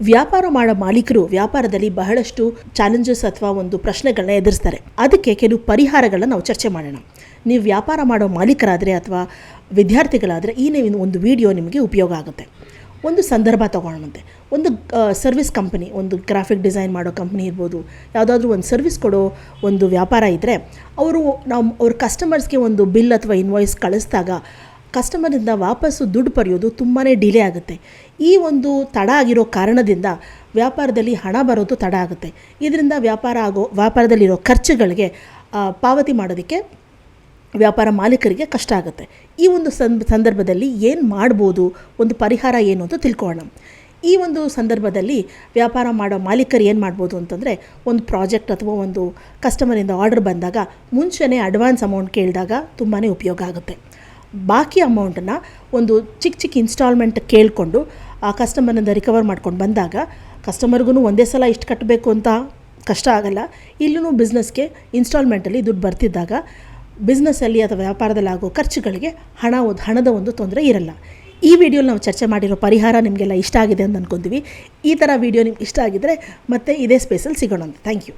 ವ್ಯಾಪಾರ ಮಾಡೋ ಮಾಲೀಕರು ವ್ಯಾಪಾರದಲ್ಲಿ ಬಹಳಷ್ಟು ಚಾಲೆಂಜಸ್ ಅಥವಾ ಒಂದು ಪ್ರಶ್ನೆಗಳನ್ನ ಎದುರಿಸ್ತಾರೆ. ಅದಕ್ಕೆ ಕೆಲವು ಪರಿಹಾರಗಳನ್ನ ನಾವು ಚರ್ಚೆ ಮಾಡೋಣ. ನೀವು ವ್ಯಾಪಾರ ಮಾಡೋ ಮಾಲೀಕರಾದರೆ ಅಥವಾ ವಿದ್ಯಾರ್ಥಿಗಳಾದರೆ ಈ ಒಂದು ವಿಡಿಯೋ ನಿಮಗೆ ಉಪಯೋಗ ಆಗುತ್ತೆ. ಒಂದು ಸಂದರ್ಭ ತಗೊಳ್ಳೋಣಂತೆ. ಒಂದು ಸರ್ವಿಸ್ ಕಂಪನಿ ಒಂದು ಗ್ರಾಫಿಕ್ ಡಿಸೈನ್ ಮಾಡೋ ಕಂಪ್ನಿ ಇರ್ಬೋದು. ಯಾವುದಾದ್ರೂ ಒಂದು ಸರ್ವಿಸ್ ಕೊಡೋ ಒಂದು ವ್ಯಾಪಾರ ಇದ್ದರೆ ಅವರು ನಾವು ಅವ್ರ ಕಸ್ಟಮರ್ಸ್ಗೆ ಒಂದು ಬಿಲ್ ಅಥವಾ ಇನ್ವಾಯ್ಸ್ ಕಳಿಸಿದಾಗ ಕಸ್ಟಮರಿಂದ ವಾಪಸ್ಸು ದುಡ್ಡು ಪಡೆಯೋದು ತುಂಬಾ ಡಿಲೇ ಆಗುತ್ತೆ. ಈ ಒಂದು ತಡ ಆಗಿರೋ ಕಾರಣದಿಂದ ವ್ಯಾಪಾರದಲ್ಲಿ ಹಣ ಬರೋದು ತಡ ಆಗುತ್ತೆ. ಇದರಿಂದ ವ್ಯಾಪಾರ ಆಗೋ, ವ್ಯಾಪಾರದಲ್ಲಿರೋ ಖರ್ಚುಗಳಿಗೆ ಪಾವತಿ ಮಾಡೋದಕ್ಕೆ ವ್ಯಾಪಾರ ಮಾಲೀಕರಿಗೆ ಕಷ್ಟ ಆಗುತ್ತೆ. ಈ ಒಂದು ಸಂದ್ ಸಂದರ್ಭದಲ್ಲಿ ಏನು ಮಾಡ್ಬೋದು? ಒಂದು ಪರಿಹಾರ ಏನು ಅಂತ ತಿಳ್ಕೊಳ್ಳೋಣ. ಈ ಒಂದು ಸಂದರ್ಭದಲ್ಲಿ ವ್ಯಾಪಾರ ಮಾಡೋ ಮಾಲೀಕರು ಏನು ಮಾಡ್ಬೋದು ಅಂತಂದರೆ, ಒಂದು ಪ್ರಾಜೆಕ್ಟ್ ಅಥವಾ ಒಂದು ಕಸ್ಟಮರಿಂದ ಆರ್ಡರ್ ಬಂದಾಗ ಮುಂಚೆನೇ ಅಡ್ವಾನ್ಸ್ ಅಮೌಂಟ್ ಕೇಳಿದಾಗ ತುಂಬಾ ಉಪಯೋಗ ಆಗುತ್ತೆ. ಬಾಕಿ ಅಮೌಂಟನ್ನು ಒಂದು ಚಿಕ್ಕ ಚಿಕ್ಕ ಇನ್ಸ್ಟಾಲ್ಮೆಂಟ್ ಕೇಳಿಕೊಂಡು ಆ ಕಸ್ಟಮರ್ನಿಂದ ರಿಕವರ್ ಮಾಡ್ಕೊಂಡು ಬಂದಾಗ ಕಸ್ಟಮರ್ಗೂ ಒಂದೇ ಸಲ ಇಷ್ಟು ಕಟ್ಟಬೇಕು ಅಂತ ಕಷ್ಟ ಆಗಲ್ಲ. ಇಲ್ಲೂ ಬಿಸ್ನೆಸ್ಗೆ ಇನ್ಸ್ಟಾಲ್ಮೆಂಟಲ್ಲಿ ದುಡ್ಡು ಬರ್ತಿದ್ದಾಗ ಬಿಸ್ನೆಸ್ಸಲ್ಲಿ ಅಥವಾ ವ್ಯಾಪಾರದಲ್ಲಿ ಆಗೋ ಖರ್ಚುಗಳಿಗೆ ಹಣ ಒಂದು, ಹಣದ ಒಂದು ತೊಂದರೆ ಇರಲ್ಲ. ಈ ವಿಡಿಯೋಲಿ ನಾವು ಚರ್ಚೆ ಮಾಡಿರೋ ಪರಿಹಾರ ನಿಮಗೆಲ್ಲ ಇಷ್ಟ ಆಗಿದೆ ಅಂತ ಅಂದ್ಕೊಂತೀವಿ ಈ ಥರ ವಿಡಿಯೋ ನಿಮ್ಗೆ ಇಷ್ಟ ಆಗಿದ್ದರೆ ಮತ್ತೆ ಇದೇ ಸ್ಪೇಸಲ್ಲಿ ಸಿಗೋಣ ಥ್ಯಾಂಕ್ ಯು